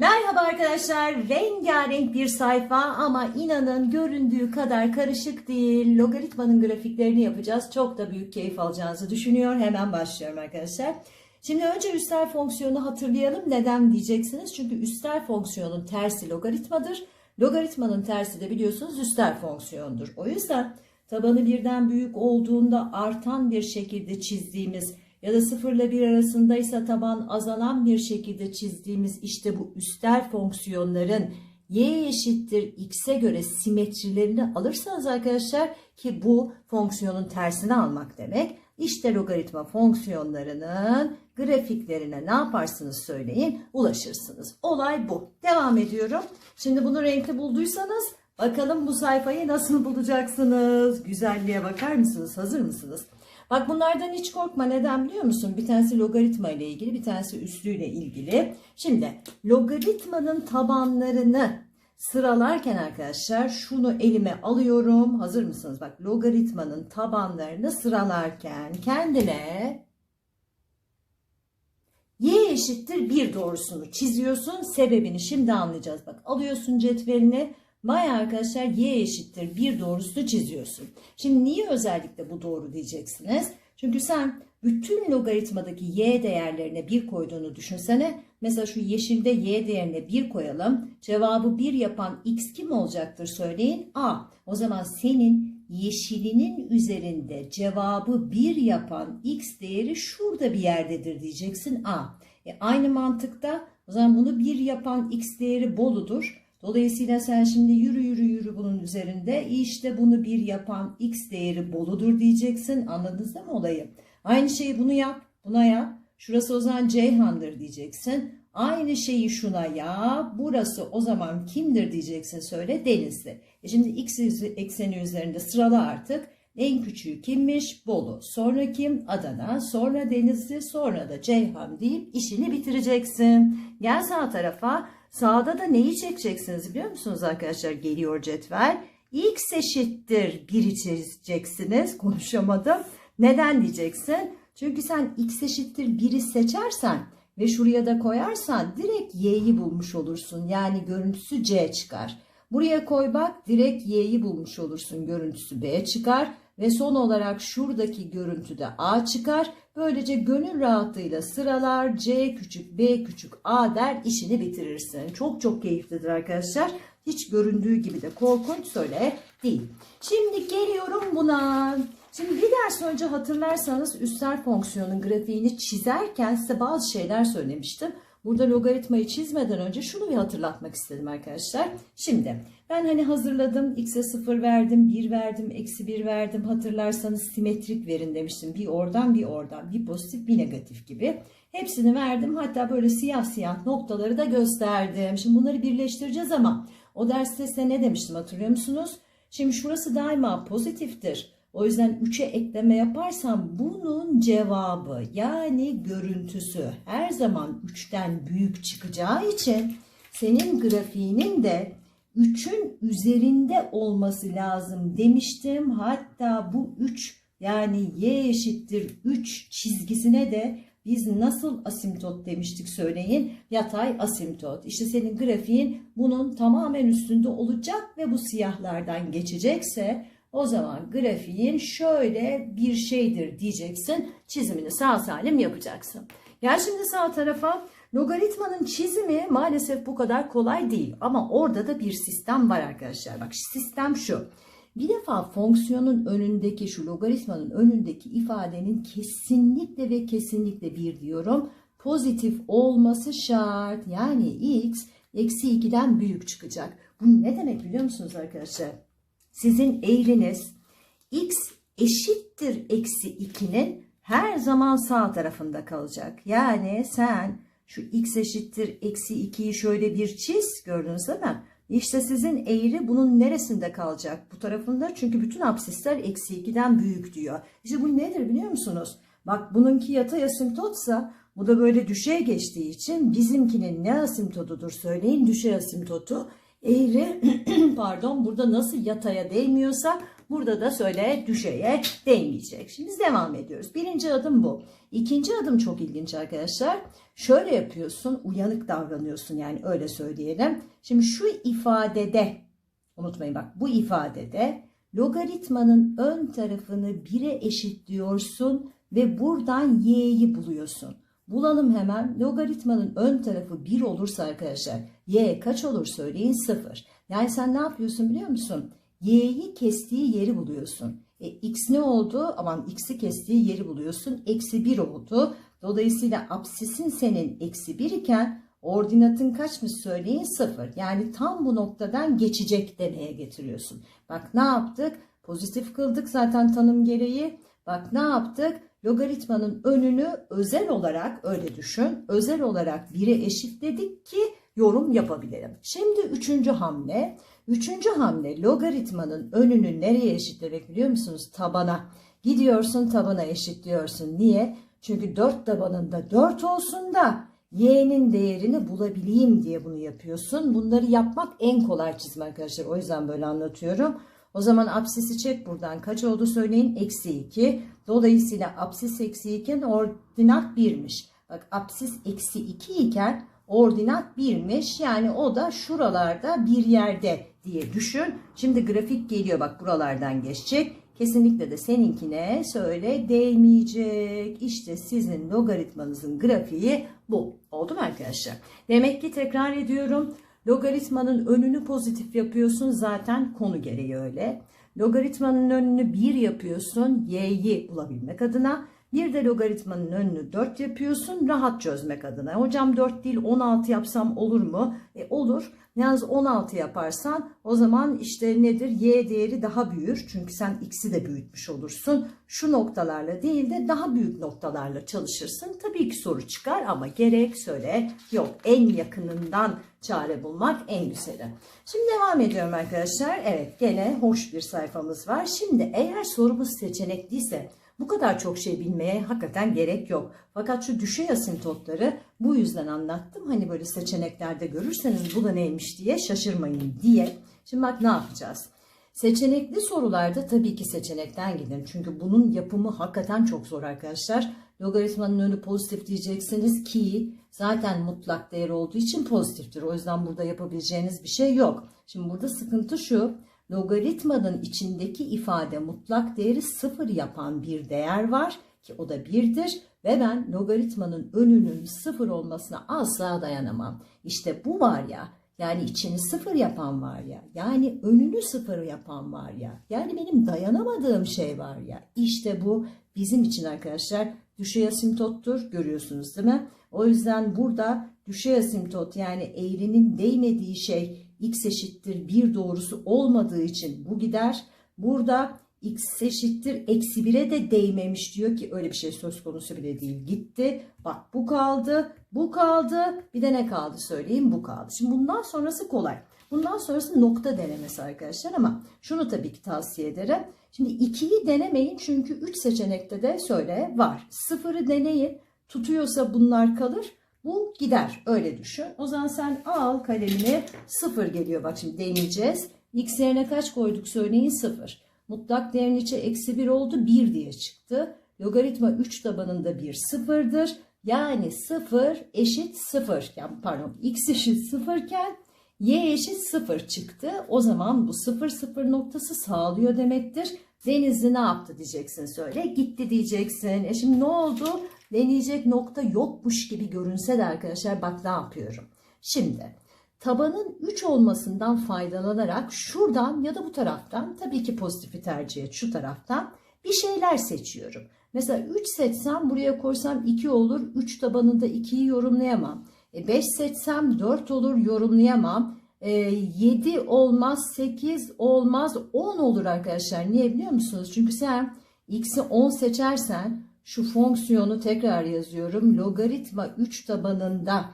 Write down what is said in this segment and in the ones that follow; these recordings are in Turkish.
Merhaba arkadaşlar. Rengarenk bir sayfa ama inanın göründüğü kadar karışık değil. Logaritmanın grafiklerini yapacağız. Çok da büyük keyif alacağınızı düşünüyor. Hemen başlıyorum arkadaşlar. Şimdi önce üstel fonksiyonu hatırlayalım. Neden diyeceksiniz? Çünkü üstel fonksiyonun tersi logaritmadır. Logaritmanın tersi de biliyorsunuz üstel fonksiyondur. O yüzden tabanı birden büyük olduğunda artan bir şekilde çizdiğimiz ya da 0 ile 1 arasındaysa taban azalan bir şekilde çizdiğimiz işte bu üstel fonksiyonların y eşittir x'e göre simetrilerini alırsanız arkadaşlar ki bu fonksiyonun tersini almak demek. İşte logaritma fonksiyonlarının grafiklerine ne yaparsınız söyleyin ulaşırsınız. Olay bu. Devam ediyorum. Şimdi bunu renkli bulduysanız bakalım bu sayfayı nasıl bulacaksınız? Güzelliğe bakar mısınız? Hazır mısınız? Bak bunlardan hiç korkma. Neden biliyor musun? Bir tanesi logaritma ile ilgili, bir tanesi üslüyle ilgili. Şimdi logaritmanın tabanlarını sıralarken arkadaşlar şunu elime alıyorum. Hazır mısınız? Bak logaritmanın tabanlarını sıralarken kendine y eşittir 1 doğrusunu çiziyorsun. Sebebini şimdi anlayacağız. Bak alıyorsun cetvelini. Maya arkadaşlar y eşittir 1 doğrusunu çiziyorsun. Şimdi niye özellikle bu doğru diyeceksiniz? Çünkü sen bütün logaritmadaki y değerlerine 1 koyduğunu düşünsene. Mesela şu yeşilde y değerine 1 koyalım. Cevabı 1 yapan x kim olacaktır söyleyin? A. O zaman senin yeşilinin üzerinde cevabı 1 yapan x değeri şurada bir yerdedir diyeceksin A. E aynı mantıkta o zaman bunu 1 yapan x değeri Bolu'dur. Dolayısıyla sen şimdi yürü yürü yürü bunun üzerinde işte bunu bir yapan x değeri Bolu'dur diyeceksin. Anladınız mi olayı? Aynı şeyi bunu yap, buna yap. Şurası o zaman Ceyhan'dır diyeceksin. Aynı şeyi şuna yap. Burası o zaman kimdir diyeceksin söyle Denizli. E şimdi x ekseni üzerinde sırala artık. En küçüğü kimmiş? Bolu. Sonra kim? Adana. Sonra Denizli. Sonra da Ceyhan deyip işini bitireceksin. Gel sağ tarafa. Sağda da neyi çekeceksiniz biliyor musunuz arkadaşlar? Geliyor cetvel. X eşittir 1'i çizeceksiniz. Konuşamadım. Neden diyeceksin? Çünkü sen x eşittir 1'i seçersen ve şuraya da koyarsan direkt y'yi bulmuş olursun. Yani görüntüsü c çıkar. Buraya koy bak direkt y'yi bulmuş olursun. Görüntüsü b çıkar. Ve son olarak şuradaki görüntüde a çıkar. Böylece gönül rahatlığıyla sıralar C küçük B küçük A der işini bitirirsin. Çok çok keyiflidir arkadaşlar. Hiç göründüğü gibi de korkunç söyle değil. Şimdi geliyorum buna. Şimdi bir ders önce hatırlarsanız üstel fonksiyonun grafiğini çizerken size bazı şeyler söylemiştim. Burada logaritmayı çizmeden önce şunu bir hatırlatmak istedim arkadaşlar. Şimdi ben hani hazırladım. X'e 0 verdim, 1 verdim, eksi 1 verdim. Hatırlarsanız simetrik verin demiştim. Bir oradan bir oradan. Bir pozitif bir negatif gibi. Hepsini verdim. Hatta böyle siyah siyah noktaları da gösterdim. Şimdi bunları birleştireceğiz ama o derste size ne demiştim hatırlıyor musunuz? Şimdi şurası daima pozitiftir. O yüzden 3'e ekleme yaparsam bunun cevabı yani görüntüsü her zaman 3'ten büyük çıkacağı için senin grafiğinin de 3'ün üzerinde olması lazım demiştim. Hatta bu 3 yani y eşittir 3 çizgisine de biz nasıl asimtot demiştik söyleyin? Yatay asimtot. İşte senin grafiğin bunun tamamen üstünde olacak ve bu siyahlardan geçecekse o zaman grafiğin şöyle bir şeydir diyeceksin. Çizimini sağ salim yapacaksın. Gel şimdi sağ tarafa. Logaritmanın çizimi maalesef bu kadar kolay değil. Ama orada da bir sistem var arkadaşlar. Bak sistem şu. Bir defa fonksiyonun önündeki şu logaritmanın önündeki ifadenin kesinlikle ve kesinlikle bir diyorum. Pozitif olması şart. Yani x eksi 2'den büyük çıkacak. Bu ne demek biliyor musunuz arkadaşlar? Sizin eğriniz x eşittir eksi 2'nin her zaman sağ tarafında kalacak. Yani sen şu x eşittir eksi 2'yi şöyle bir çiz gördünüz değil mi? İşte sizin eğri bunun neresinde kalacak? Bu tarafında çünkü bütün absisler eksi 2'den büyük diyor. İşte bu nedir biliyor musunuz? Bak bununki yatay asimtotsa bu da böyle düşey geçtiği için bizimkinin ne asimtotudur söyleyin düşey asimtotu eğri pardon burada nasıl yataya değmiyorsa Burada da söyle düşeye değmeyecek. Şimdi biz devam ediyoruz. Birinci adım bu. İkinci adım çok ilginç arkadaşlar. Şöyle yapıyorsun, uyanık davranıyorsun yani öyle söyleyelim. Şimdi şu ifadede, unutmayın bak bu ifadede logaritmanın ön tarafını 1'e eşitliyorsun ve buradan y'yi buluyorsun. Bulalım hemen. Logaritmanın ön tarafı 1 olursa arkadaşlar y kaç olur söyleyin 0. Yani sen ne yapıyorsun biliyor musun? y'yi kestiği yeri buluyorsun. E, x ne oldu? Aman x'i kestiği yeri buluyorsun. Eksi 1 oldu. Dolayısıyla absisin senin eksi 1 iken ordinatın kaçmış söyleyin 0. Yani tam bu noktadan geçecek demeye getiriyorsun. Bak ne yaptık? Pozitif kıldık zaten tanım gereği. Bak ne yaptık? Logaritmanın önünü özel olarak öyle düşün. Özel olarak 1'e eşitledik ki yorum yapabilelim. Şimdi üçüncü hamle. Üçüncü hamle logaritmanın önünü nereye eşitlemek biliyor musunuz? Tabana. Gidiyorsun tabana eşitliyorsun. Niye? Çünkü 4 tabanında 4 olsun da y'nin değerini bulabileyim diye bunu yapıyorsun. Bunları yapmak en kolay çizim arkadaşlar. O yüzden böyle anlatıyorum. O zaman absisi çek buradan. Kaç oldu söyleyin? Eksi 2. Dolayısıyla absis eksi 2 iken ordinat 1'miş. Bak absis eksi 2 iken ordinat 1'miş. Yani o da şuralarda bir yerde diye düşün. Şimdi grafik geliyor bak buralardan geçecek. Kesinlikle de seninkine söyle değmeyecek. İşte sizin logaritmanızın grafiği bu. Oldu mu arkadaşlar? Demek ki tekrar ediyorum. Logaritmanın önünü pozitif yapıyorsun zaten konu gereği öyle. Logaritmanın önünü 1 yapıyorsun y'yi bulabilmek adına. Bir de logaritmanın önünü 4 yapıyorsun rahat çözmek adına. Hocam 4 değil 16 yapsam olur mu? E, olur. Yalnız 16 yaparsan o zaman işte nedir? Y değeri daha büyür. Çünkü sen x'i de büyütmüş olursun. Şu noktalarla değil de daha büyük noktalarla çalışırsın. Tabii ki soru çıkar ama gerek söyle yok. En yakınından çare bulmak en güzeli. Şimdi devam ediyorum arkadaşlar. Evet gene hoş bir sayfamız var. Şimdi eğer sorumuz seçenekliyse bu kadar çok şey bilmeye hakikaten gerek yok. Fakat şu düşey asimptotları bu yüzden anlattım. Hani böyle seçeneklerde görürseniz bu da neymiş diye şaşırmayın diye. Şimdi bak ne yapacağız? Seçenekli sorularda tabii ki seçenekten gidin. Çünkü bunun yapımı hakikaten çok zor arkadaşlar. Logaritmanın önü pozitif diyeceksiniz ki zaten mutlak değer olduğu için pozitiftir. O yüzden burada yapabileceğiniz bir şey yok. Şimdi burada sıkıntı şu logaritmanın içindeki ifade mutlak değeri sıfır yapan bir değer var ki o da birdir ve ben logaritmanın önünün sıfır olmasına asla dayanamam. İşte bu var ya yani içini sıfır yapan var ya yani önünü sıfır yapan var ya yani benim dayanamadığım şey var ya işte bu bizim için arkadaşlar düşey asimptottur görüyorsunuz değil mi? O yüzden burada düşey asimptot yani eğrinin değmediği şey x eşittir 1 doğrusu olmadığı için bu gider. Burada x eşittir eksi 1'e de değmemiş diyor ki öyle bir şey söz konusu bile değil. Gitti. Bak bu kaldı. Bu kaldı. Bir de ne kaldı söyleyeyim bu kaldı. Şimdi bundan sonrası kolay. Bundan sonrası nokta denemesi arkadaşlar ama şunu tabii ki tavsiye ederim. Şimdi 2'yi denemeyin çünkü 3 seçenekte de söyle var. 0'ı deneyin. Tutuyorsa bunlar kalır. Bu gider. Öyle düşün. O zaman sen al kalemini. 0 geliyor. Bak şimdi deneyeceğiz. X yerine kaç koyduk söyleyin 0. Mutlak değerin eksi 1 oldu. 1 diye çıktı. Logaritma 3 tabanında 1 sıfırdır. Yani 0 eşit 0. Yani pardon x eşit 0 iken y eşit 0 çıktı. O zaman bu 0 0 noktası sağlıyor demektir. Denizli ne yaptı diyeceksin söyle. Gitti diyeceksin. E şimdi ne oldu? Deneyecek nokta yokmuş gibi görünse de arkadaşlar bak ne yapıyorum. Şimdi tabanın 3 olmasından faydalanarak şuradan ya da bu taraftan tabii ki pozitifi tercih et şu taraftan bir şeyler seçiyorum. Mesela 3 seçsem buraya koysam 2 olur. 3 tabanında 2'yi yorumlayamam. E 5 seçsem 4 olur yorumlayamam. E 7 olmaz 8 olmaz 10 olur arkadaşlar. Niye biliyor musunuz? Çünkü sen x'i 10 seçersen şu fonksiyonu tekrar yazıyorum. Logaritma 3 tabanında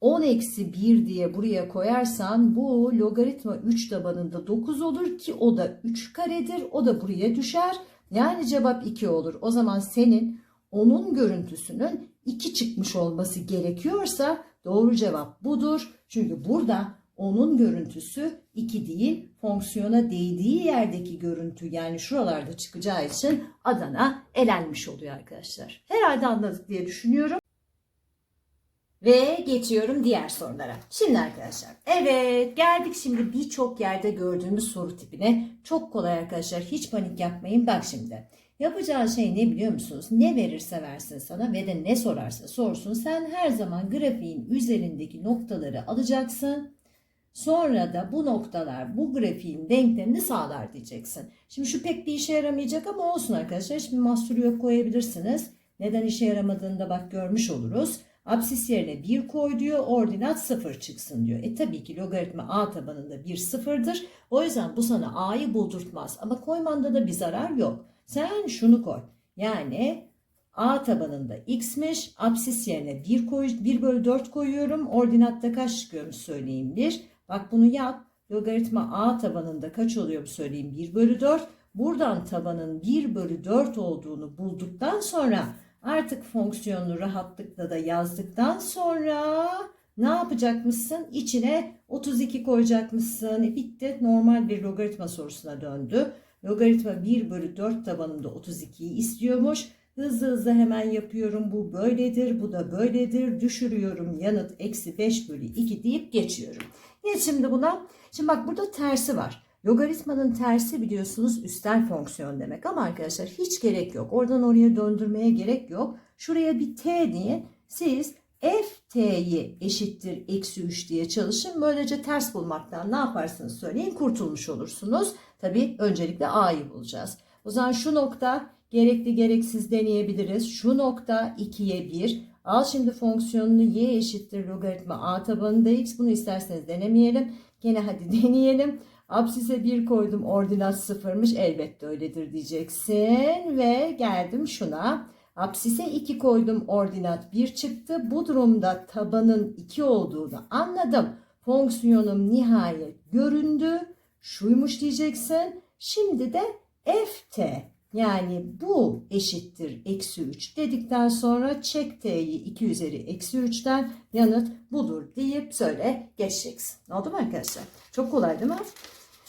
10 eksi 1 diye buraya koyarsan bu logaritma 3 tabanında 9 olur ki o da 3 karedir. O da buraya düşer. Yani cevap 2 olur. O zaman senin onun görüntüsünün 2 çıkmış olması gerekiyorsa doğru cevap budur. Çünkü burada onun görüntüsü 2 değil fonksiyona değdiği yerdeki görüntü yani şuralarda çıkacağı için Adana elenmiş oluyor arkadaşlar. Herhalde anladık diye düşünüyorum. Ve geçiyorum diğer sorulara. Şimdi arkadaşlar evet geldik şimdi birçok yerde gördüğümüz soru tipine. Çok kolay arkadaşlar hiç panik yapmayın. Bak şimdi yapacağın şey ne biliyor musunuz? Ne verirse versin sana ve de ne sorarsa sorsun. Sen her zaman grafiğin üzerindeki noktaları alacaksın. Sonra da bu noktalar bu grafiğin denklemini sağlar diyeceksin. Şimdi şu pek bir işe yaramayacak ama olsun arkadaşlar. Şimdi mahsuru yok koyabilirsiniz. Neden işe yaramadığını da bak görmüş oluruz. Absis yerine 1 koy diyor. Ordinat 0 çıksın diyor. E tabii ki logaritma a tabanında 1 sıfırdır. O yüzden bu sana a'yı buldurtmaz. Ama koymanda da bir zarar yok. Sen şunu koy. Yani a tabanında x'miş. Absis yerine 1, koy, 1 bölü 4 koyuyorum. Ordinatta kaç çıkıyormuş söyleyeyim 1. Bak bunu yap. Logaritma a tabanında kaç oluyor söyleyeyim 1 bölü 4. Buradan tabanın 1 bölü 4 olduğunu bulduktan sonra artık fonksiyonunu rahatlıkla da yazdıktan sonra ne yapacakmışsın? İçine 32 koyacakmışsın. E bitti. Normal bir logaritma sorusuna döndü. Logaritma 1 bölü 4 tabanında 32'yi istiyormuş. Hızlı hızlı hemen yapıyorum. Bu böyledir, bu da böyledir. Düşürüyorum yanıt eksi 5 bölü 2 deyip geçiyorum. Geç şimdi buna. Şimdi bak burada tersi var. Logaritmanın tersi biliyorsunuz üstel fonksiyon demek ama arkadaşlar hiç gerek yok. Oradan oraya döndürmeye gerek yok. Şuraya bir t diye siz f t'yi eşittir eksi 3 diye çalışın. Böylece ters bulmaktan ne yaparsınız söyleyin kurtulmuş olursunuz. Tabi öncelikle a'yı bulacağız. O zaman şu nokta gerekli gereksiz deneyebiliriz. Şu nokta 2'ye 1. Al şimdi fonksiyonunu y eşittir logaritma a tabanında x. Bunu isterseniz denemeyelim. Gene hadi deneyelim. Absise 1 koydum ordinat sıfırmış elbette öyledir diyeceksin ve geldim şuna. Absise 2 koydum ordinat 1 çıktı. Bu durumda tabanın 2 olduğunu anladım. Fonksiyonum nihayet göründü. Şuymuş diyeceksin. Şimdi de ft yani bu eşittir eksi 3 dedikten sonra çek t'yi 2 üzeri eksi 3'ten yanıt budur deyip söyle geçeceksin. Oldu mu arkadaşlar? Çok kolay değil mi?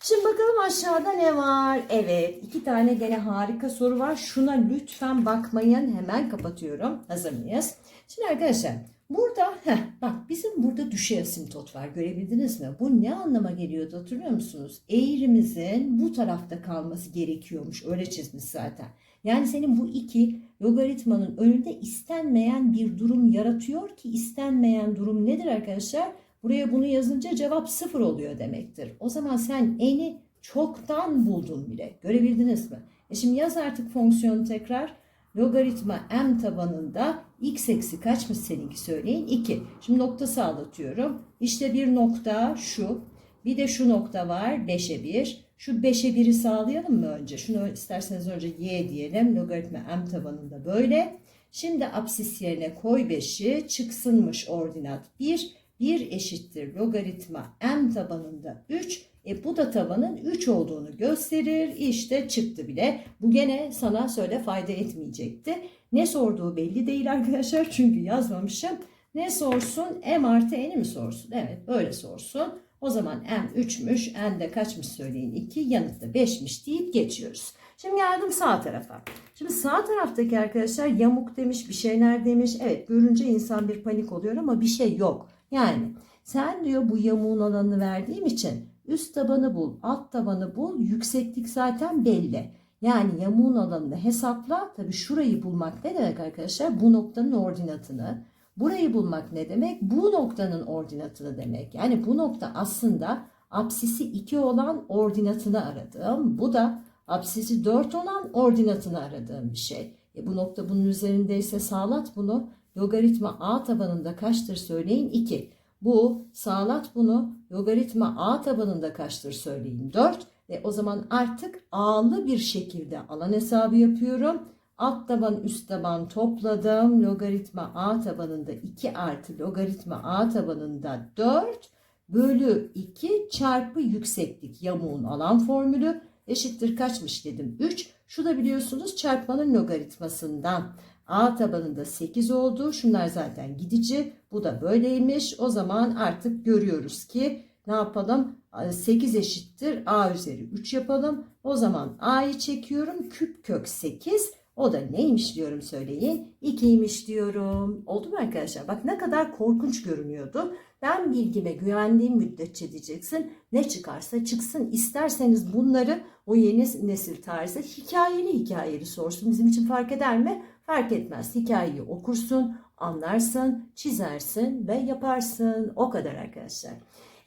Şimdi bakalım aşağıda ne var? Evet iki tane gene harika soru var. Şuna lütfen bakmayın. Hemen kapatıyorum. Hazır mıyız? Şimdi arkadaşlar burada heh, bak bizim burada düşey asimtot var. Görebildiniz mi? Bu ne anlama geliyordu hatırlıyor musunuz? Eğrimizin bu tarafta kalması gerekiyormuş. Öyle çizmiş zaten. Yani senin bu iki logaritmanın önünde istenmeyen bir durum yaratıyor ki istenmeyen durum nedir arkadaşlar? Buraya bunu yazınca cevap sıfır oluyor demektir. O zaman sen eni çoktan buldun bile. Görebildiniz mi? E şimdi yaz artık fonksiyonu tekrar. Logaritma m tabanında x eksi kaçmış seninki söyleyin? 2. Şimdi nokta sağlatıyorum. İşte bir nokta şu. Bir de şu nokta var 5'e 1. Şu 5'e 1'i sağlayalım mı önce? Şunu isterseniz önce y diyelim. Logaritma m tabanında böyle. Şimdi apsis yerine koy 5'i. Çıksınmış ordinat 1. 1 eşittir logaritma m tabanında 3. E bu da tabanın 3 olduğunu gösterir. İşte çıktı bile. Bu gene sana söyle fayda etmeyecekti. Ne sorduğu belli değil arkadaşlar. Çünkü yazmamışım. Ne sorsun? M artı N'i mi sorsun? Evet böyle sorsun. O zaman M 3'müş. N de kaçmış söyleyin 2. Yanıt da 5'miş deyip geçiyoruz. Şimdi geldim sağ tarafa. Şimdi sağ taraftaki arkadaşlar yamuk demiş, bir şeyler demiş. Evet görünce insan bir panik oluyor ama bir şey yok. Yani sen diyor bu yamuğun alanını verdiğim için üst tabanı bul, alt tabanı bul, yükseklik zaten belli. Yani yamuğun alanını hesapla. Tabii şurayı bulmak ne demek arkadaşlar? Bu noktanın ordinatını. Burayı bulmak ne demek? Bu noktanın ordinatını demek. Yani bu nokta aslında apsisi 2 olan ordinatını aradım. Bu da apsisi 4 olan ordinatını aradığım bir şey. E bu nokta bunun üzerindeyse sağlat bunu. Logaritma a tabanında kaçtır söyleyin 2. Bu sağlat bunu logaritma a tabanında kaçtır söyleyin 4. Ve o zaman artık a'lı bir şekilde alan hesabı yapıyorum. Alt taban üst taban topladım. Logaritma a tabanında 2 artı logaritma a tabanında 4 bölü 2 çarpı yükseklik yamuğun alan formülü eşittir kaçmış dedim 3. Şu da biliyorsunuz çarpmanın logaritmasından. A tabanında 8 oldu. Şunlar zaten gidici. Bu da böyleymiş. O zaman artık görüyoruz ki ne yapalım? 8 eşittir a üzeri 3 yapalım. O zaman a'yı çekiyorum. Küp kök 8. O da neymiş diyorum söyleyin. 2'ymiş diyorum. Oldu mu arkadaşlar? Bak ne kadar korkunç görünüyordu. Ben bilgime güvendiğim müddetçe diyeceksin. Ne çıkarsa çıksın. İsterseniz bunları o yeni nesil tarzı hikayeli hikayeli sorsun. Bizim için fark eder mi? Fark etmez. Hikayeyi okursun, anlarsın, çizersin ve yaparsın. O kadar arkadaşlar.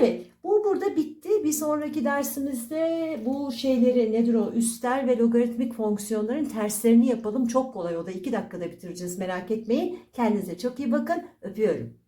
Evet bu burada bitti. Bir sonraki dersimizde bu şeyleri nedir o üstel ve logaritmik fonksiyonların terslerini yapalım. Çok kolay o da 2 dakikada bitireceğiz merak etmeyin. Kendinize çok iyi bakın. Öpüyorum.